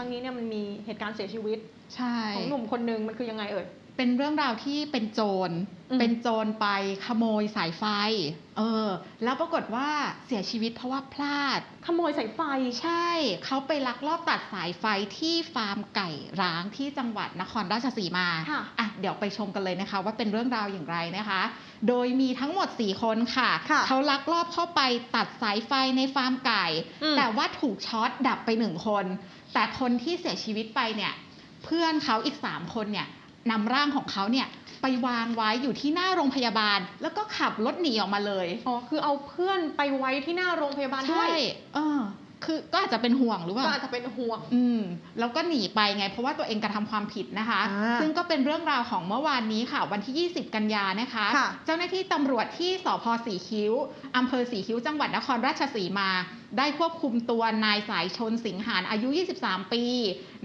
ครั้งนี้เนี่ยมันมีเหตุการณ์เสียชีวิตใช่ของหนุ่มคนหนึ่งมันคือยังไงเอ่ย เป็นเรื่องราวที่เป็นโจรอืมเป็นโจรไปขโมยสายไฟ เออ แล้วปรากฏว่าเสียชีวิตเพราะว่าพลาด ขโมยสายไฟ ใช่ เขาไปลักลอบตัดสายไฟที่ฟาร์มไก่ร้างที่จังหวัดนครราชสีมาค่ะอะ เดี๋ยวไปชมกันเลยนะคะ ว่าเป็นเรื่องราวอย่างไรนะคะ โดยมีทั้งหมด 4 คนค่ะค่ะเขาลักลอบเข้าไปตัดสายไฟในฟาร์มไก่อืมแต่ว่าถูกช็อตดับไปหนึ่งคน แต่คนที่เสียชีวิตไปเนี่ย เพื่อนเขาอีก 3 คนเนี่ย นำร่างของเขาเนี่ยไปวางไว้อยู่ที่หน้าโรงพยาบาล แล้วก็ขับรถหนีออกมาเลย อ๋อ คือเอาเพื่อนไปไว้ที่หน้าโรงพยาบาลด้วใช่ยเออ คือก็อาจจะเป็นห่วงหรือเปล่าก็อาจจะเป็นห่วง อืมแล้วก็หนีไปไง เพราะว่าตัวเองกระทำความผิดนะคะอ่าซึ่งก็เป็นเรื่องราวของเมื่อวานนี้ค่ะ วันที่ 20 กันยานะคะค่ะเจ้าหน้าที่ตำรวจที่สพสีคิ้วอำเภอสีคิ้วจังหวัดนครราชสีมา ได้ควบคุมตัวนายสายชนสิงหานอายุ 23 ปี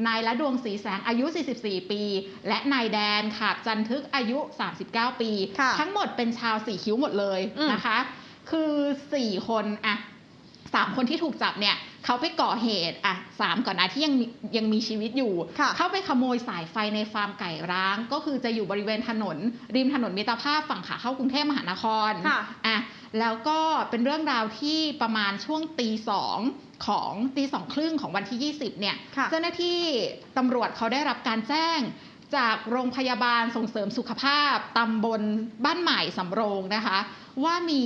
นายละดวงศรีแสงอายุ 44 ปี และนายแดนขาบจันทึกอายุ 39 ปีค่ะทั้งหมดเป็นชาวสีคิ้วหมดเลยอืมนะคะ คือ 4 คนอะ สามคนที่ถูกจับเนี่ยเขาไปก่อเหตุอะสามก่อนนะที่ยังมียังมีชีวิตอยู่ค่ะเข้าไปขโมยสายไฟในฟาร์มไก่ร้าง ก็คือจะอยู่บริเวณถนน ริมถนนมิตรภาพฝั่งขาเข้ากรุงเทพมหานครค่ะอะแล้วก็เป็นเรื่องราวที่ประมาณช่วงตีสองของตีสองครึ่งของวันที่ 20 เนี่ยค่ะเจ้าหน้าที่ตำรวจเขาได้รับการแจ้งจากโรงพยาบาลส่งเสริมสุขภาพตำบลบ้านใหม่สำโรงนะคะ ว่ามี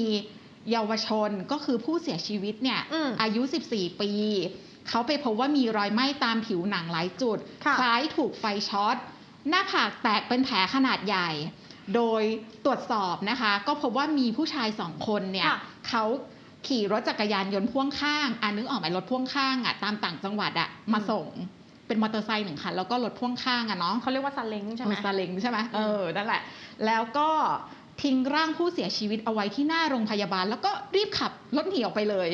เยาวชนก็คือผู้เสียชีวิตเนี่ยอืมอายุ 14 ปี เขาไปพบว่ามีรอยไหม้ตามผิวหนังหลายจุดค่ะคล้ายถูกไฟช็อต หน้าผากแตกเป็นแผลขนาดใหญ่ โดยตรวจสอบนะคะ ก็พบว่ามีผู้ชายสองคนเนี่ยค่ะเขาขี่รถจักรยานยนต์พ่วงข้างอ่านึกออกไหมรถพ่วงข้างอะตามต่างจังหวัดอะมาส่งเป็นมอเตอร์ไซค์หนึ่งคันแล้วก็รถพ่วงข้างอะเนาะเขาเรียกว่าซาเล้งใช่ไหมเออซาเล้งใช่ไหมอืมเออนั่นแหละ แล้วก็ ทิ้งร่างผู้เสียชีวิตเอาไว้ที่หน้าโรงพยาบาล แล้วก็รีบขับรถหนีออกไปเลย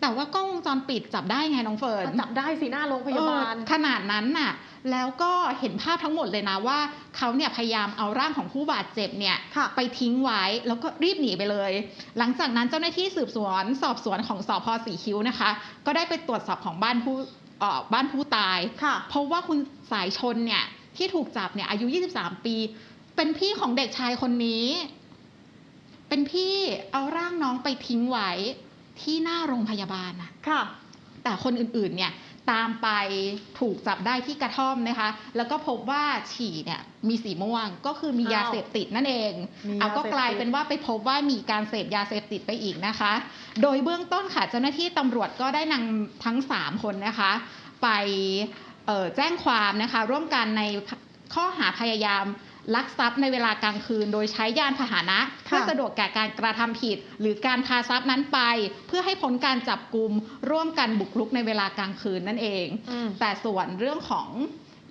แต่ว่ากล้องวงจรปิดจับได้ไงน้องเฟิร์นจับได้สิหน้าโรงพยาบาลเออขนาดนั้นน่ะ แล้วก็เห็นภาพทั้งหมดเลยนะว่าเขาเนี่ยพยายามเอาร่างของผู้บาดเจ็บเนี่ยค่ะไปทิ้งไว้แล้วก็รีบหนีไปเลย หลังจากนั้นเจ้าหน้าที่สืบสวนสอบสวนของสพสีคิ้วนะคะ ก็ได้ไปตรวจสอบของบ้านผู้เอ่อบ้านผู้ตายค่ะเพราะว่าคุณสายชนเนี่ยที่ถูกจับเนี่ยอายุ 23 ปี เป็นพี่ของเด็กชายคนนี้ เป็นพี่เอาร่างน้องไปทิ้งไว้ที่หน้าโรงพยาบาลนะค่ะ แต่คนอื่นๆ เนี่ยตามไปถูกจับได้ที่กระท่อมนะคะ แล้วก็พบว่าฉี่เนี่ยมีสีม่วงก็คือมียาอ้าวเสพติดนั่นเองมียาเอาก็เสพติดกลายเป็นว่าไปพบว่ามีการเสพยาเสพติดไปอีกนะคะ โดยเบื้องต้นค่ะเจ้าหน้าที่ตำรวจก็ได้นำทั้ง 3 คนนะคะ ไปเอ่อแจ้งความนะคะ ร่วมกันในข้อหาพยายาม ลักทรัพย์ในเวลากลางคืน โดยใช้ยานพาหนะเพื่อสะดวกแก่การกระทำผิด หรือการพาทรัพย์นั้นไป เพื่อให้พ้นการจับกลุ่มร่วมกันบุกรุกในเวลากลางคืนนั่นเองอืมแต่ส่วนเรื่องของ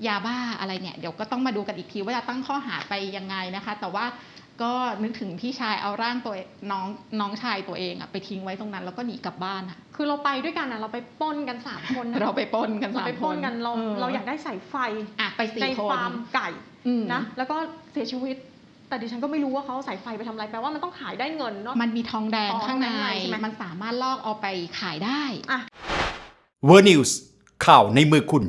ยาบ้าอะไรเนี่ยเดี๋ยวก็ต้องมาดูกันอีกทีว่าจะตั้งข้อหาไปยังไงนะคะ แต่ว่า ก็นึกถึงพี่ชายเอาร่างตัวน้องน้องชายตัวเองอะไปทิ้งไว้ตรงนั้น แล้วก็หนีกลับบ้านอะ คือเราไปด้วยกันนะเราไปปล้นกันสามคนนะเราไปปล้นกันเราสามไปคปล้นนกันเราอเราอยากได้สายไฟอะไปสี่ในคน ฟาร์มไก่อืม นะแล้วก็เสียชีวิต แต่ดิฉันก็ไม่รู้ว่าเขาเอาสายไฟไปทำอะไรแปลว่ามันต้องขายได้เงินเนาะ มันมีทองแดงอ๋อข้างใน ข้างในใช่ไหม มันสามารถลอกเอาไปขายได้ อะ เวอร์นิวส์ข่าวในมือคุณ